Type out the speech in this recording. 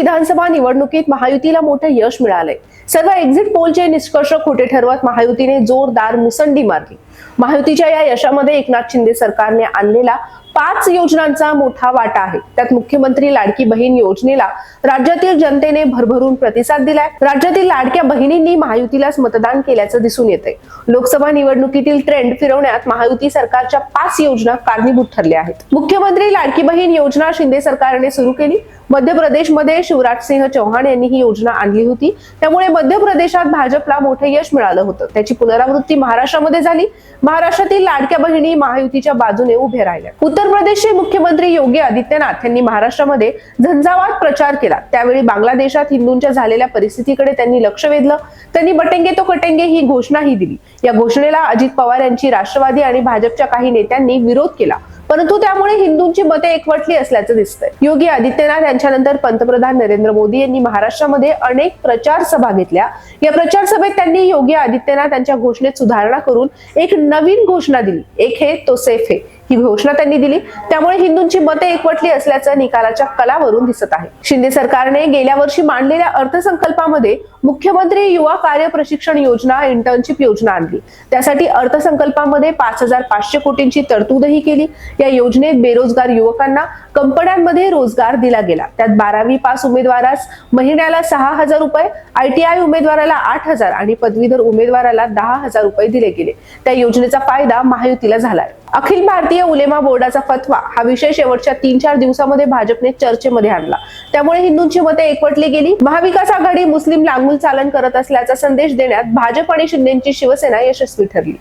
विधानसभा निवडणुकीत महायुतीला मोठं यश मिळालंय. सर्व एक्झिट पोलचे निष्कर्ष खोटे ठरवत महायुतीने जोरदार मुसंडी मारली. महायुतीच्या या यशामध्ये एकनाथ शिंदे सरकारने आणलेला पाच योजनांचा मोठा वाटा आहे. त्यात मुख्यमंत्री लाडकी बहीण योजनेला राज्यातील जनतेने भरभरून प्रतिसाद दिलाय. राज्यातील लाडक्या बहिणींनी महायुतीलाच मतदान केल्याचं दिसून येतंय. लोकसभा निवडणुकीतील ट्रेंड फिरवण्यात महायुती सरकारच्या पाच योजना कारणीभूत ठरल्या आहेत. मुख्यमंत्री लाडकी बहीण योजना शिंदे सरकारने सुरू केली. मध्य प्रदेशमध्ये शिवराज सिंह चौहान यांनी ही योजना आणली होती. त्यामुळे मध्य प्रदेशात भाजपला मोठं यश मिळालं होतं. त्याची पुनरावृत्ती महाराष्ट्रामध्ये झाली. महाराष्ट्रातील लाडक्या बहिणी महायुतीच्या बाजूने उभे राहिल्या उत्तर प्रदेशचे मुख्यमंत्री योगी आदित्यनाथ यांनी महाराष्ट्रामध्ये झंझावात प्रचार केला. त्यावेळी बांगलादेशात हिंदूंच्या झालेल्या परिस्थितीकडे त्यांनी लक्ष वेधलं. त्यांनी बटेंगे तो कटेंगे ही घोषणाही दिली. या घोषणेला अजित पवार यांची राष्ट्रवादी आणि भाजपच्या काही नेत्यांनी विरोध केला. परंतु त्यामुळे हिंदूंची मते एकवटली असल्याचं दिसतंय. योगी आदित्यनाथ यांच्यानंतर पंतप्रधान नरेंद्र मोदी यांनी महाराष्ट्रामध्ये अनेक प्रचार सभा घेतल्या. या प्रचार सभेत त्यांनी योगी आदित्यनाथ यांच्या घोषणेत सुधारणा करून एक नवीन घोषणा दिली. एक हे तो सेफ हे. ही घोषणा त्यांनी दिली. त्यामुळे हिंदूंची मते एकवटली असल्याचं निकालाच्या कलावरून दिसत आहे. शिंदे सरकारने गेल्या वर्षी मांडलेल्या अर्थसंकल्पामध्ये मुख्यमंत्री युवा कार्य प्रशिक्षण योजना इंटर्नशिप योजना आणली. त्यासाठी अर्थसंकल्पामध्ये पाच हजार पाचशे कोटींची तरतूदही केली. या योजनेत बेरोजगार युवकांना कंपन्यांमध्ये रोजगार दिला गेला. त्यात बारावी पास उमेदवारास महिन्याला सहा हजार रुपये आयटीआय उमेदवाराला आठ हजार आणि पदवीधर उमेदवाराला दहा हजार रुपये दिले गेले. त्या योजनेचा फायदा महायुतीला झालाय. अखिल भारतीय उलेमा बोर्डाचा फतवा हा विषय शेवटच्या तीन चार दिवसामध्ये भाजपने चर्चेमध्ये आणला. त्यामुळे हिंदूंची मते एकवटली गेली. महाविकास आघाडी मुस्लिम लांगुल चालन करत असल्याचा संदेश देण्यात भाजप आणि शिंदेची शिवसेना यशस्वी ठरली.